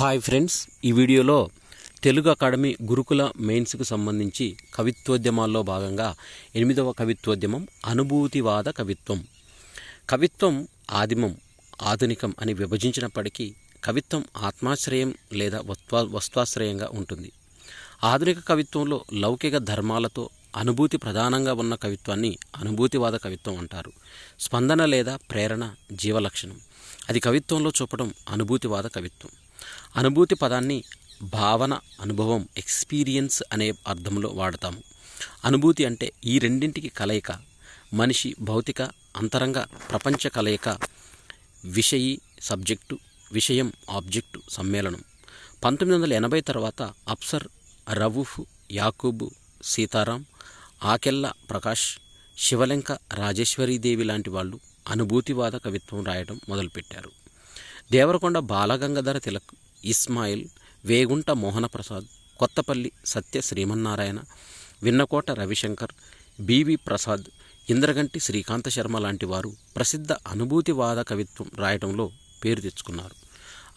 Hi friends ఈ వీడియోలో Telugu academy గురుకుల మెయిన్స్కు సంబంధించి కవిత్వోద్యమాల్లో భాగంగా ఎనిమిదవ కవిత్వోద్యమం అనుభూతివాద కవిత్వం. కవిత్వం ఆదిమం ఆధునికం అని విభజించినప్పటికీ కవిత్వం ఆత్మాశ్రయం లేదా వత్వా వస్త్వాశ్రయంగా ఉంటుంది. ఆధునిక కవిత్వంలో లౌకిక ధర్మాలతో అనుభూతి ప్రధానంగా ఉన్న కవిత్వాన్ని అనుభూతివాద కవిత్వం అంటారు. స్పందన లేదా ప్రేరణ జీవలక్షణం. అది కవిత్వంలో చూపడం అనుభూతివాద కవిత్వం. అనుభూతి పదాన్ని భావన అనుభవం ఎక్స్పీరియన్స్ అనే అర్థంలో వాడతాము. అనుభూతి అంటే ఈ రెండింటికి కలయిక మనిషి భౌతిక అంతరంగ ప్రపంచ కలయిక విషయీ సబ్జెక్టు విషయం ఆబ్జెక్టు సమ్మేళనం. పంతొమ్మిది వందల ఎనభై తర్వాత అప్సర్ రవూఫ్ యాకూబ్ సీతారాం ఆకెల్ల ప్రకాష్ శివలంక రాజేశ్వరీదేవి లాంటి వాళ్ళు అనుభూతివాద కవిత్వం రాయడం మొదలుపెట్టారు. దేవరకొండ బాలగంగాధర తిలక్ ఇస్మాయిల్ వేగుంట మోహనప్రసాద్ కొత్తపల్లి సత్య శ్రీమన్నారాయణ విన్నకోట రవిశంకర్ బివి ప్రసాద్ ఇంద్రగంటి శ్రీకాంత శర్మ లాంటి వారు ప్రసిద్ధ అనుభూతివాద కవిత్వం రాయడంలో పేరు తెచ్చుకున్నారు.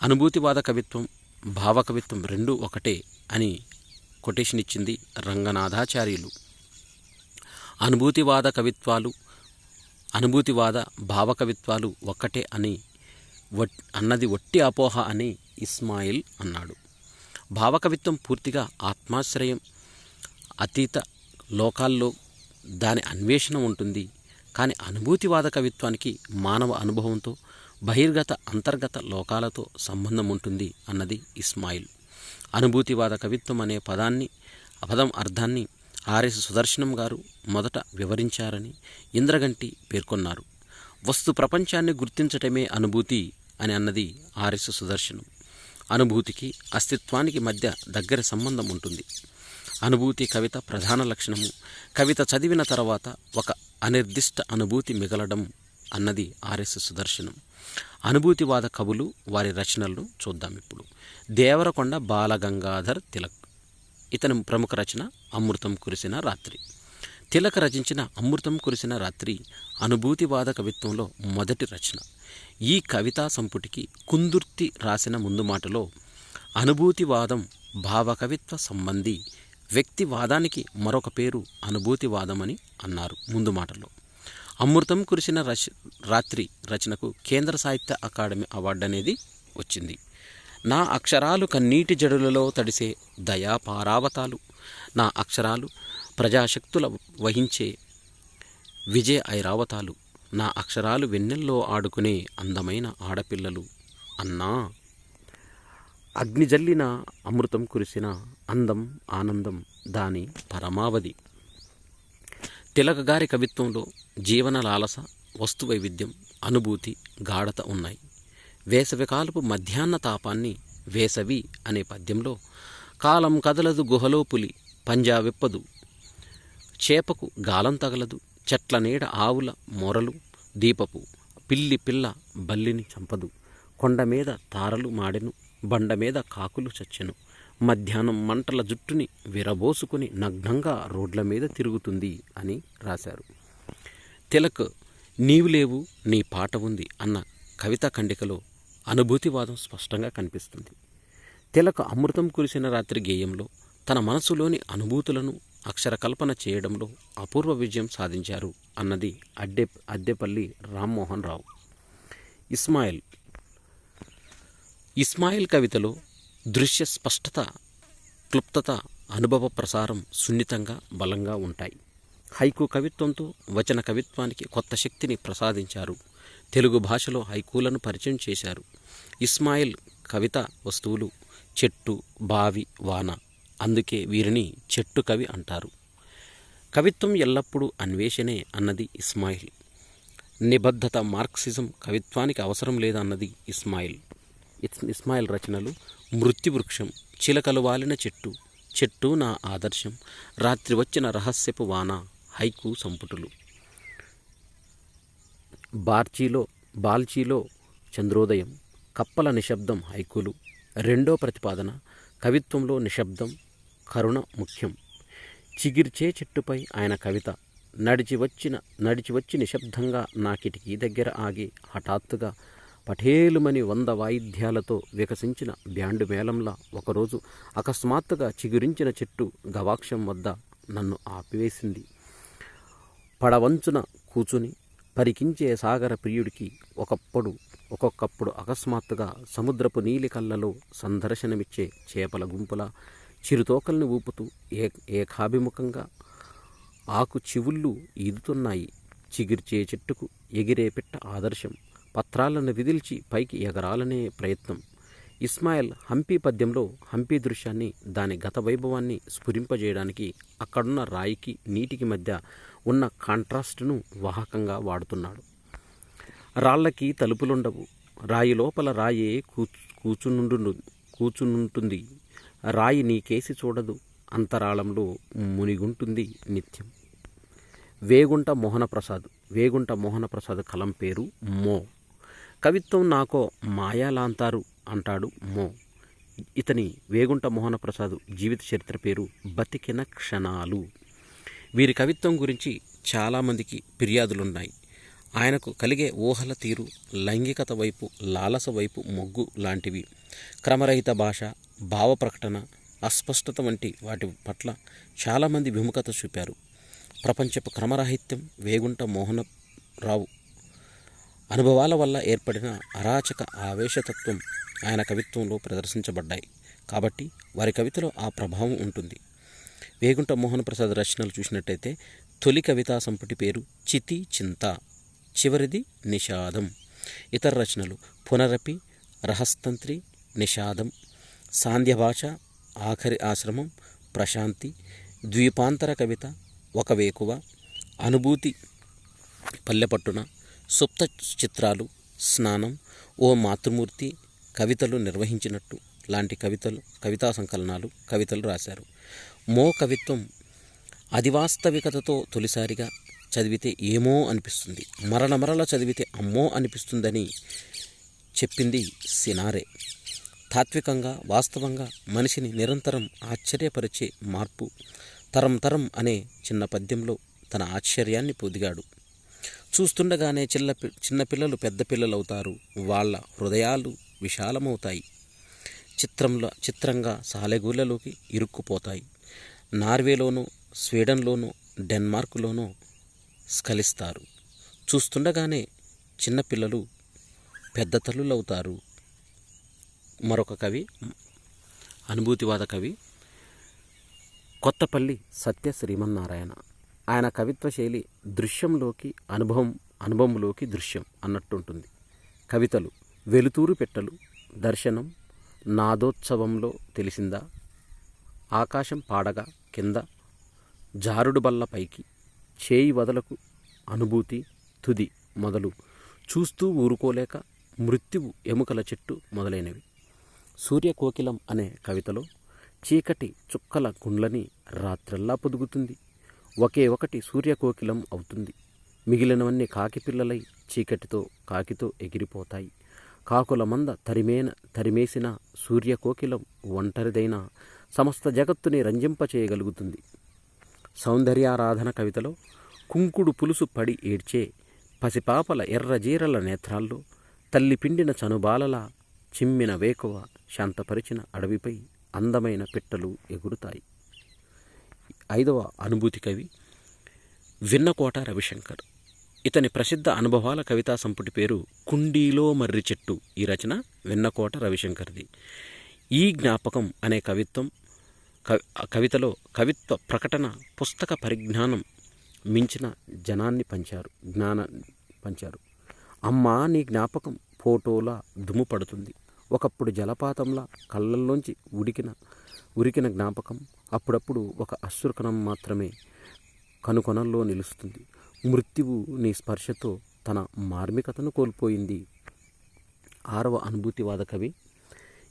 అనుభూతివాద కవిత్వం భావకవిత్వం రెండూ ఒకటే అని కొటేషన్ ఇచ్చింది రంగనాథాచార్యులు. అనుభూతివాద కవిత్వాలు అనుభూతివాద భావకవిత్వాలు ఒక్కటే అని అన్నది ఒట్టి అపోహ అని ఇస్మాయిల్ అన్నాడు. భావకవిత్వం పూర్తిగా ఆత్మాశ్రయం. అతీత లోకాల్లో దాని అన్వేషణ ఉంటుంది. కానీ అనుభూతివాద కవిత్వానికి మానవ అనుభవంతో బహిర్గత అంతర్గత లోకాలతో సంబంధం ఉంటుంది అన్నది ఇస్మాయిల్. అనుభూతివాద కవిత్వం అనే పదాన్ని పదం అర్థాన్ని ఆర్ఎస్ సుదర్శనం గారు మొదట వివరించారని ఇంద్రగంటి పేర్కొన్నారు. వస్తు ప్రపంచాన్ని గుర్తించటమే అనుభూతి అని అన్నది ఆర్ఎస్ సుదర్శనం. అనుభూతికి అస్తిత్వానికి మధ్య దగ్గర సంబంధం ఉంటుంది. అనుభూతి కవిత ప్రధాన లక్షణము. కవిత చదివిన తర్వాత ఒక అనిర్దిష్ట అనుభూతి మిగలడం అన్నది ఆర్ఎస్ సుదర్శనం. అనుభూతివాద కవులు వారి రచనలను చూద్దాం ఇప్పుడు. దేవరకొండ బాలగంగాధర్ తిలక్. ఇతని ప్రముఖ రచన అమృతం కురిసిన రాత్రి. తిలక రచించిన అమృతం కురిసిన రాత్రి అనుభూతివాద కవిత్వంలో మొదటి రచన. ఈ కవితా సంపుటికి కుందుర్తి రాసిన ముందు మాటలో అనుభూతివాదం భావకవిత్వ సంబంధి వ్యక్తివాదానికి మరొక పేరు అనుభూతివాదమని అన్నారు ముందు మాటలో. అమృతం కురిసిన రచ రాత్రి రచనకు కేంద్ర సాహిత్య అకాడమీ అవార్డు అనేది వచ్చింది. నా అక్షరాలు కన్నీటి జడులలో తడిసే దయాపారావతాలు నా అక్షరాలు ప్రజాశక్తుల వహించే విజయ ఐరావతాలు. నా అక్షరాలు వెన్నెల్లో ఆడుకునే అందమైన ఆడపిల్లలు. అన్నా! అగ్నిజల్లిన అమృతం కురిసిన అందం ఆనందం దాని పరమావధి. తిలక గారి కవిత్వంలో జీవన లాలస వస్తు వైవిధ్యం అనుభూతి గాఢత ఉన్నాయి. వేసవికాలపు మధ్యాహ్న తాపాన్ని వేసవి అనే పద్యంలో కాలం కదలదు గుహలో పులి పంజా విప్పదు చేపకు గాలం తగలదు. చెట్ల నీడ ఆవుల మొరలు దీపపు పిల్లి పిల్ల బల్లిని చంపదు. కొండ మీద తారలు మాడెను బండ మీద కాకులు చచ్చెను. మధ్యాహ్నం మంటల జుట్టుని విరబోసుకుని నగ్నంగా రోడ్ల మీద తిరుగుతుంది అని రాశారు. తిలక్ నీవు లేవు నీ పాట ఉంది అన్న కవితా ఖండికలో అనుభూతివాదం స్పష్టంగా కనిపిస్తుంది. తిలక్ అమృతం కురిసిన రాత్రి గేయంలో తన మనసులోని అనుభూతులను అక్షరకల్పన చేయడంలో అపూర్వ విజయం సాధించారు అన్నది అడ్డే అద్దెపల్లి రామ్మోహన్ రావు. ఇస్మాయిల్. ఇస్మాయిల్ కవితలో దృశ్య స్పష్టత క్లుప్తత అనుభవ ప్రసారం సున్నితంగా బలంగా ఉంటాయి. హైకు కవిత్వంతో వచన కవిత్వానికి కొత్త శక్తిని ప్రసాదించారు. తెలుగు భాషలో హైకూలను పరిచయం చేశారు. ఇస్మాయిల్ కవిత వస్తువులు చెట్టు బావి వాన అందుకే వీరిని చెట్టు కవి అంటారు. కవిత్వం ఎల్లప్పుడూ అన్వేషణే అన్నది ఇస్మాయిల్. నిబద్ధత మార్క్సిజం కవిత్వానికి అవసరం లేదన్నది ఇస్మాయిల్. ఇస్మాయిల్ రచనలు మృత్యువృక్షం చిలకలు వాలిన చెట్టు చెట్టు నా ఆదర్శం రాత్రి వచ్చిన రహస్యపు వాన హైకు సంపుటులు. బార్చీలో బాల్చీలో చంద్రోదయం కప్పల నిశ్శబ్దం హైకులు. రెండో ప్రతిపాదన కవిత్వంలో నిశ్శబ్దం కరుణ ముఖ్యం. చిగిర్చే చెట్టుపై ఆయన కవిత. నడిచి వచ్చిన నడిచి వచ్చి నిశ్శబ్దంగా నా కిటికీ దగ్గర ఆగి హఠాత్తుగా పఠేలుమని వంద వాయిద్యాలతో వికసించిన బ్యాండు మేళంలా ఒకరోజు అకస్మాత్తుగా చిగురించిన చెట్టు గవాక్షం వద్ద నన్ను ఆపివేసింది. పడవంచున కూచుని పరికించే సాగర ప్రియుడికి ఒకప్పుడు ఒక్కొక్కప్పుడు అకస్మాత్తుగా సముద్రపు నీలి కళ్ళలో సందర్శనమిచ్చే చేపల గుంపుల చిరుతోకల్ని ఊపుతూ ఏ ఏకాభిముఖంగా ఆకు చివుళ్ళు ఈదుతున్నాయి. చిగిర్చే చెట్టుకు ఎగిరే పిట్ట ఆదర్శం. పత్రాలను విదిల్చి పైకి ఎగరాలనే ప్రయత్నం. ఇస్మాయిల్ హంపీ పద్యంలో హంపీ దృశ్యాన్ని దాని గత వైభవాన్ని స్ఫురింపజేయడానికి అక్కడున్న రాయికి నీటికి మధ్య ఉన్న కాంట్రాస్ట్ను వాహకంగా వాడుతున్నాడు. రాళ్ళకి తలుపులుండవు. రాయి లోపల రాయే కూచు కూచునుండు కూచునుంటుంది. రాయి నీకేసి చూడదు. అంతరాళంలో మునిగుంటుంది నిత్యం. వేగుంట మోహనప్రసాద్ వేగుంట మోహనప్రసాద్ కలం పేరు మో. కవిత్వం నాకో మాయాలాంతారు అంటాడు మో. ఇతని వేగుంట మోహనప్రసాద్ జీవిత చరిత్ర పేరు బతికిన క్షణాలు. వీరి కవిత్వం గురించి చాలామందికి ఫిర్యాదులున్నాయి. ఆయనకు కలిగే ఊహల తీరు లైంగికత వైపు లాలస వైపు మొగ్గు లాంటివి. క్రమరహిత భాష భావ ప్రకటన అస్పష్టత వంటి వాటి పట్ల చాలామంది విముఖత చూపారు. ప్రపంచపు క్రమరాహిత్యం వేగుంట మోహనరావు అనుభవాల వల్ల ఏర్పడిన అరాచక ఆవేశతత్వం ఆయన కవిత్వంలో ప్రదర్శించబడ్డాయి. కాబట్టి వారి కవితలో ఆ ప్రభావం ఉంటుంది. వేగుంట మోహన్ ప్రసాద్ రచనలు చూసినట్టయితే తొలి కవితా సంపుటి పేరు చితి చింత చివరిది నిషాదం. ఇతర రచనలు పునరపి రహస్తంత్రి నిషాదం. సాంధ్య భాష ఆఖరి ఆశ్రమం ప్రశాంతి ద్వీపాంతర కవిత ఒక వేకువ అనుభూతి పల్లెపట్టున సుప్త చిత్రాలు స్నానం ఓ మాతృమూర్తి కవితలు నిర్వహించినట్టు లాంటి కవితలు కవితా సంకలనాలు కవితలు రాశారు. మో కవిత్వం అధివాస్తవికతతో తొలిసారిగా చదివితే ఏమో అనిపిస్తుంది. మరల మరల చదివితే అమ్మో అనిపిస్తుందని చెప్పింది సినారే. తాత్వికంగా వాస్తవంగా మనిషిని నిరంతరం ఆశ్చర్యపరిచే మార్పు తరం తరం అనే చిన్న పద్యంలో తన ఆశ్చర్యాన్ని పొదిగాడు. చూస్తుండగానే చిన్న చిన్నపిల్లలు పెద్ద పిల్లలు అవుతారు వాళ్ళ హృదయాలు విశాలమవుతాయి. చిత్రంలో చిత్రంగా సాలెగూళ్ళలోకి ఇరుక్కుపోతాయి. నార్వేలోనూ స్వీడన్లోనూ డెన్మార్క్లోనూ స్ఖలిస్తారు. చూస్తుండగానే చిన్నపిల్లలు పెద్ద తల్లులవుతారు. మరొక కవి అనుభూతివాద కవి కొత్తపల్లి సత్య శ్రీమన్నారాయణ. ఆయన కవిత్వ శైలి దృశ్యంలోకి అనుభవం అనుభవంలోకి దృశ్యం అన్నట్టుంటుంది. కవితలు వెలుతూరు పెట్టలు దర్శనం నాదోత్సవంలో తెలిసిందా? ఆకాశం పాడగా కింద జారుడు బల్ల పైకి చేయి వదలకు అనుభూతి తుది మొదలు చూస్తూ ఊరుకోలేక మృత్యువు ఎముకల చెట్టు మొదలైనవి. సూర్యకోకిలం అనే కవితలో చీకటి చుక్కల గుండ్లని రాత్రల్లా పొదుగుతుంది. ఒకే ఒకటి సూర్యకోకిలం అవుతుంది. మిగిలినవన్నీ కాకి పిల్లలై చీకటితో కాకితో ఎగిరిపోతాయి. కాకుల మంద తరిమేన తరిమేసిన సూర్యకోకిలం ఒంటరిదైన సమస్త జగత్తుని రంజింపచేయగలుగుతుంది. సౌందర్యారాధన కవితలో కుంకుడు పులుసు పడి ఏడ్చే పసిపాపల ఎర్రజీరల నేత్రాల్లో తల్లి పిండిన చనుబాలలా చిమ్మిన వేకువ శాంతపరిచిన అడవిపై అందమైన పిట్టలు ఎగురుతాయి. ఐదవ అనుభూతి కవి విన్నకోట రవిశంకర్. ఇతని ప్రసిద్ధ అనుభవాల కవితా సంపుటి పేరు కుండీలో మర్రి చెట్టు. ఈ రచన వెన్నకోట రవిశంకర్ది. ఈ జ్ఞాపకం అనే కవిత్వం కవి కవితలో కవిత్వ ప్రకటన పుస్తక పరిజ్ఞానం మించిన జనాన్ని పంచారు జ్ఞాన పంచారు. అమ్మా నీ జ్ఞాపకం ఫోటోలా దుమ్ము పడుతుంది. ఒకప్పుడు జలపాతంలా కళ్ళల్లోంచి ఉడికిన ఉరికిన జ్ఞాపకం అప్పుడప్పుడు ఒక అశ్రుకణం మాత్రమే కనుకొనల్లో నిలుస్తుంది. మృత్యువు నీ స్పర్శతో తన మార్మికతను కోల్పోయింది. ఆరవ అనుభూతివాద కవి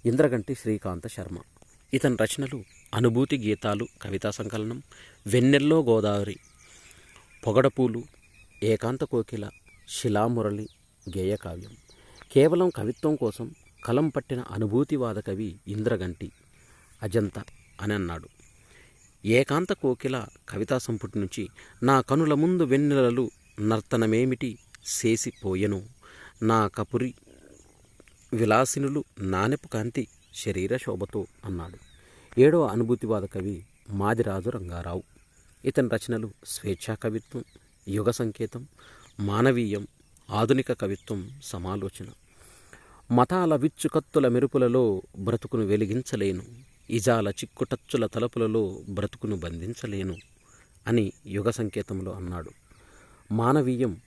ఇంద్రగంటి శ్రీకాంత శర్మ. ఇతని రచనలు అనుభూతి గీతాలు కవితా సంకలనం వెన్నెల్లో గోదావరి పొగడపూలు ఏకాంత కోకిల శిలామురళి గేయకావ్యం కేవలం కవిత్వం కోసం కలం పట్టిన అనుభూతివాద కవి ఇంద్రగంటి. అజంత అని అన్నాడు ఏకాంత కోకిల కవితా సంపుటి నుంచి నా కనుల ముందు వెన్నెలలు నర్తనమేమిటి చేసిపోయెను. నా కపురి విలాసినులు నానెపు కాంతి శరీర శోభతో అన్నాడు. ఏడవ అనుభూతివాద కవి మాదిరాజు రంగారావు. ఇతని రచనలు స్వేచ్ఛా కవిత్వం యుగ సంకేతం మానవీయం ఆధునిక కవిత్వం సమాలోచన. మతాల విచ్చుకత్తుల మెరుపులలో బ్రతుకును వెలిగించలేను. ఇజాల చిక్కుటచ్చుల తలుపులలో బ్రతుకును బంధించలేను అని యుగ సంకేతంలో అన్నాడు. మానవీయం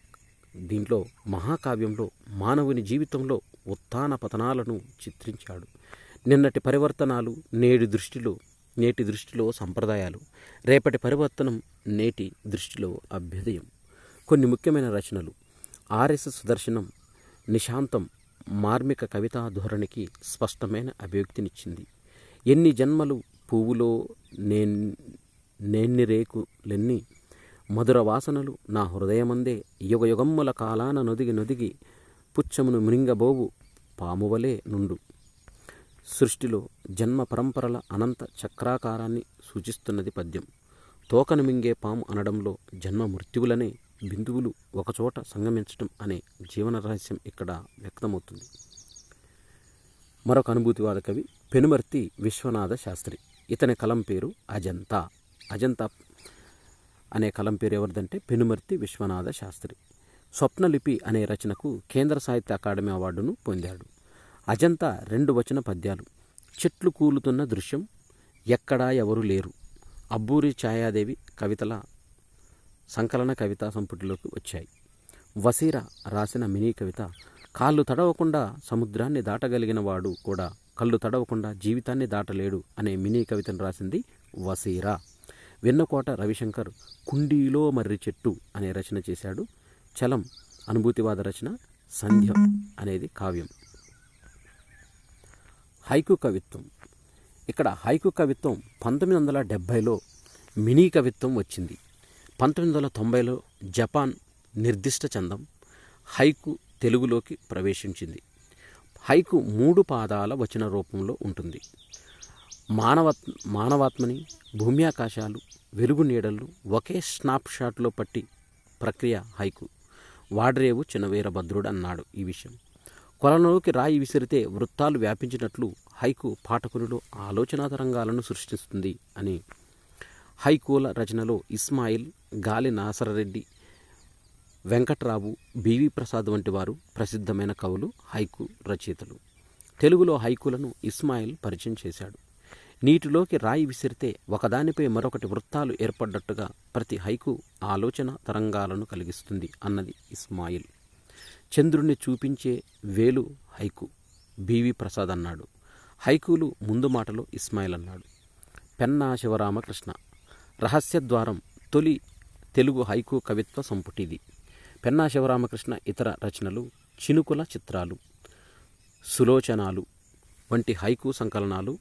దీంట్లో మహాకావ్యంలో మానవుని జీవితంలో ఉత్థాన పతనాలను చిత్రించాడు. నిన్నటి పరివర్తనాలు నేటి దృష్టిలో నేటి దృష్టిలో సంప్రదాయాలు రేపటి పరివర్తనం నేటి దృష్టిలో అభ్యుదయం. కొన్ని ముఖ్యమైన రచనలు. ఆర్ఎస్ సుదర్శనం నిశాంతం మార్మిక కవితా ధోరణికి స్పష్టమైన అభివ్యక్తినిచ్చింది. ఎన్ని జన్మలు పువ్వులో నేన్ నేన్నిరేకులెన్ని మధుర వాసనలు నా హృదయమందే యుగయుగమ్ముల కాలాన నొదిగి నొదిగి పుచ్చమును మృంగబోవు పామువలే నుండు. సృష్టిలో జన్మ పరంపరల అనంత చక్రాకారాన్ని సూచిస్తున్నది పద్యం. తోకను మింగే పాము అనడంలో జన్మ మృత్యువులనే బిందువులు ఒకచోట సంగమించటం అనే జీవన రహస్యం ఇక్కడ వ్యక్తమవుతుంది. మరొక అనుభూతివాద కవి పెనుమర్తి విశ్వనాథ శాస్త్రి. ఇతని కలం పేరు అజంతా. అజంతా అనే కలం పేరు ఎవరిదంటే పెనుమర్తి విశ్వనాథ శాస్త్రి. స్వప్నలిపి అనే రచనకు కేంద్ర సాహిత్య అకాడమీ అవార్డును పొందాడు. అజంతా రెండు వచన పద్యాలు. చెట్లు కూలుతున్న దృశ్యం ఎక్కడా ఎవరు లేరు. అబ్బూరి ఛాయాదేవి కవితల సంకలన కవితా సంపుటిలోకి వచ్చాయి. వసీరా రాసిన మినీ కవిత కాళ్ళు తడవకుండా సముద్రాన్ని దాటగలిగిన వాడు కూడా కళ్ళు తడవకుండా జీవితాన్ని దాటలేడు అనే మినీ కవితను రాసింది వసీరా. వెన్నకోట రవిశంకర్ కుండీలో మర్రి చెట్టు అనే రచన చేశాడు. చలం అనుభూతివాద రచన సంధ్య అనేది కావ్యం. హైకు కవిత్వం. ఇక్కడ హైకు కవిత్వం పంతొమ్మిది వందల డెబ్భైలో మినీ కవిత్వం వచ్చింది. పంతొమ్మిది వందల తొంభైలో జపాన్ నిర్దిష్ట చందం హైకు తెలుగులోకి ప్రవేశించింది. హైకు మూడు పాదాల వచన రూపంలో ఉంటుంది. మానవ మానవాత్మని భూమి ఆకాశాలు వెలుగు నీడలు ఒకే స్నాప్ షాట్లో పట్టి ప్రక్రియ హైకు. వాడ్రేవు చిన్నవీరభద్రుడు అన్నాడు ఈ విషయం. కొలంలోకి రాయి విసిరితే వృత్తాలు వ్యాపించినట్లు హైకు పాఠకునిలో ఆలోచనా తరంగాలను సృష్టిస్తుంది అని హైకూల రచనలో ఇస్మాయిల్ గాలి నాసరరెడ్డి వెంకట్రావు బివి ప్రసాద్ వంటి వారు ప్రసిద్ధమైన కవులు హైకు రచయితలు. తెలుగులో హైకులను ఇస్మాయిల్ పరిచయం చేశాడు. నీటిలోకి రాయి విసిరితే ఒకదానిపై మరొకటి వృత్తాలు ఏర్పడ్డట్టుగా ప్రతి హైకు ఆలోచన తరంగాలను కలిగిస్తుంది అన్నది ఇస్మాయిల్. చంద్రుణ్ణి చూపించే వేలు హైకు బివి ప్రసాద్ అన్నాడు. హైకులు ముందు మాటలో ఇస్మాయిల్ అన్నాడు. పెన్నా శివరామకృష్ణ రహస్యద్వారం తొలి తెలుగు హైకు కవిత్వ సంపుటిది. పెన్నా శివరామకృష్ణ ఇతర రచనలు చినుకుల చిత్రాలు సులోచనాలు వంటి హైకు సంకలనాలు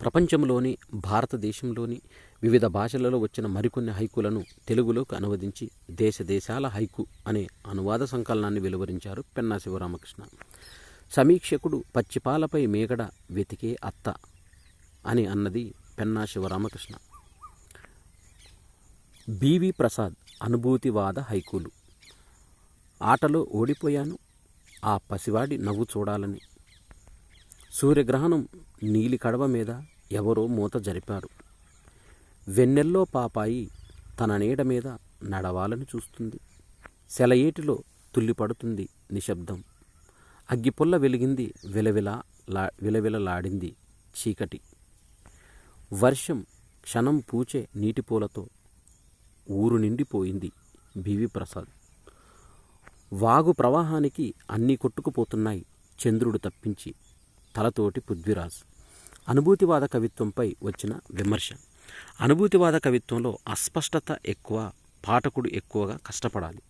ప్రపంచంలోని భారతదేశంలోని వివిధ భాషలలో వచ్చిన మరికొన్ని హైకులను తెలుగులోకి అనువదించి దేశదేశాల హైకు అనే అనువాద సంకలనాన్ని వెలువరించారు పెన్నా శివరామకృష్ణ. సమీక్షకుడు పచ్చిపాలపై మేగడ వెతికే అత్త అని అన్నది పెన్నా శివరామకృష్ణ. బివి ప్రసాద్ అనుభూతివాద హైకూలు. ఆటలో ఓడిపోయాను ఆ పసివాడి నవ్వు చూడాలని. సూర్యగ్రహణం నీలి కడవ మీద ఎవరో మూత జరిపారు. వెన్నెల్లో పాపాయి తన నీడ మీద నడవాలని చూస్తుంది. సెలయేటిలో తుల్లిపడుతుంది నిశ్శబ్దం. అగ్గిపుల్ల వెలిగింది విలవిల లా విలవిలలాడింది చీకటి. వర్షం క్షణం పూచే నీటిపూలతో ఊరు నిండిపోయింది బివి ప్రసాద్. వాగు ప్రవాహానికి అన్నీ కొట్టుకుపోతున్నాయి. చంద్రుడు తప్పించి తలతోటి పృథ్వీరాజ్. అనుభూతివాద కవిత్వంపై వచ్చిన విమర్శ. అనుభూతివాద కవిత్వంలో అస్పష్టత ఎక్కువ పాఠకుడు ఎక్కువగా కష్టపడాలి.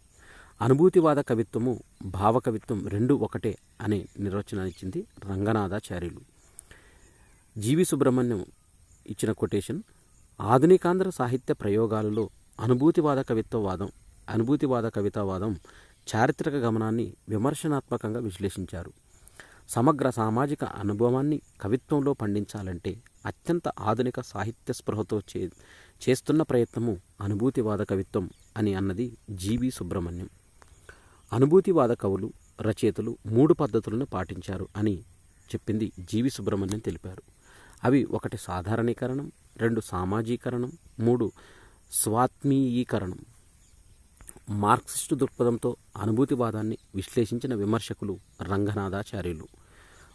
అనుభూతివాద కవిత్వము భావకవిత్వం రెండు ఒకటే అనే నిర్వచనాన్నిచ్చింది రంగనాథాచార్యులు. జీవి సుబ్రహ్మణ్యం ఇచ్చిన కొటేషన్ ఆధునికాంధ్ర సాహిత్య ప్రయోగాలలో అనుభూతివాద కవిత్వవాదం అనుభూతివాద కవితావాదం చారిత్రక గమనాన్ని విమర్శనాత్మకంగా విశ్లేషించారు. సమగ్ర సామాజిక అనుభవాన్ని కవిత్వంలో పండించాలంటే అత్యంత ఆధునిక సాహిత్య స్పృహతో చే చేస్తున్న ప్రయత్నము అనుభూతివాద కవిత్వం అని అన్నది జీవి సుబ్రహ్మణ్యం. అనుభూతివాద కవులు రచయితలు మూడు పద్ధతులను పాటించారు అని చెప్పింది జీవి సుబ్రహ్మణ్యం తెలిపారు. అవి ఒకటి సాధారణీకరణం రెండు సామాజీకరణం మూడు స్వాత్మీయీకరణం. మార్క్సిస్టు దృక్పథంతో అనుభూతివాదాన్ని విశ్లేషించిన విమర్శకులు రంగనాథాచార్యులు.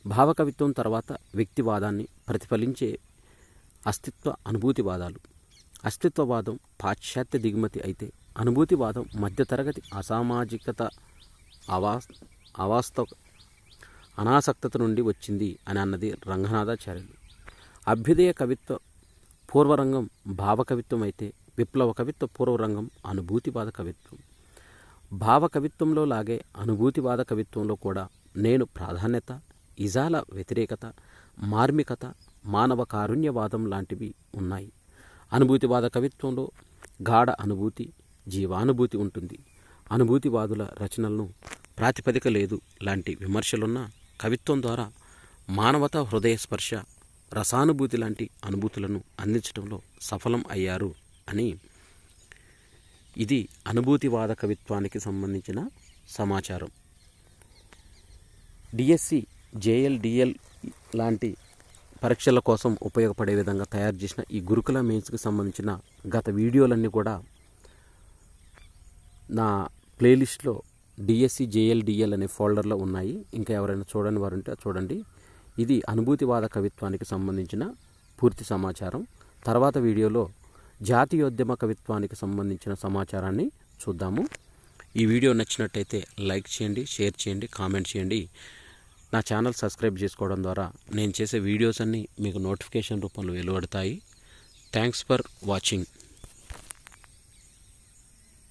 భావకవిత్వం తర్వాత వ్యక్తివాదాన్ని ప్రతిఫలించే అస్తిత్వ అనుభూతివాదాలు. అస్తిత్వవాదం పాశ్చాత్య దిగుమతి అయితే అనుభూతివాదం మధ్యతరగతి అసామాజికత అవా అవాస్తవ అనాసక్తత నుండి వచ్చింది అని అన్నది రంగనాథాచార్యులు. అభ్యుదయ కవిత్వ పూర్వరంగం భావకవిత్వం అయితే విప్లవ కవిత్వ పూర్వరంగం అనుభూతివాద కవిత్వం. భావ కవిత్వంలో లాగే అనుభూతివాద కవిత్వంలో కూడా నేను ప్రాధాన్యత ఇజాల వ్యతిరేకత మార్మికత మానవ కారుణ్యవాదం లాంటివి ఉన్నాయి. అనుభూతివాద కవిత్వంలో గాఢ అనుభూతి జీవానుభూతి ఉంటుంది. అనుభూతివాదుల రచనలను ప్రాతిపదిక లేదు లాంటి విమర్శలున్న కవిత్వం ద్వారా మానవత హృదయ స్పర్శ రసానుభూతి లాంటి అనుభూతులను అందించడంలో సఫలం అయ్యారు అని ఇది అనుభూతివాద కవిత్వానికి సంబంధించిన సమాచారం. డిఎస్సి జేఎల్ డిఎల్ లాంటి పరీక్షల కోసం ఉపయోగపడే విధంగా తయారు చేసిన ఈ గురుకుల మెయిన్స్కి సంబంధించిన గత వీడియోలన్నీ కూడా నా ప్లేలిస్ట్లో డిఎస్సి జేఎల్డిఎల్ అనే ఫోల్డర్లో ఉన్నాయి. ఇంకా ఎవరైనా చూడని వారు ఉంటే చూడండి. ఇది అనుభూతివాద కవిత్వానికి సంబంధించిన పూర్తి సమాచారం. తర్వాత వీడియోలో జాతీయోద్యమ కవిత్వానికి సంబంధించిన సమాచారాన్ని చూద్దాము. ఈ వీడియో నచ్చినట్టయితే లైక్ చేయండి షేర్ చేయండి కామెంట్ చేయండి. నా ఛానల్ సబ్స్క్రైబ్ చేసుకోవడం ద్వారా నేను చేసే వీడియోస్ అన్నీ మీకు నోటిఫికేషన్ రూపంలో వెలువడతాయి. Thanks for watching.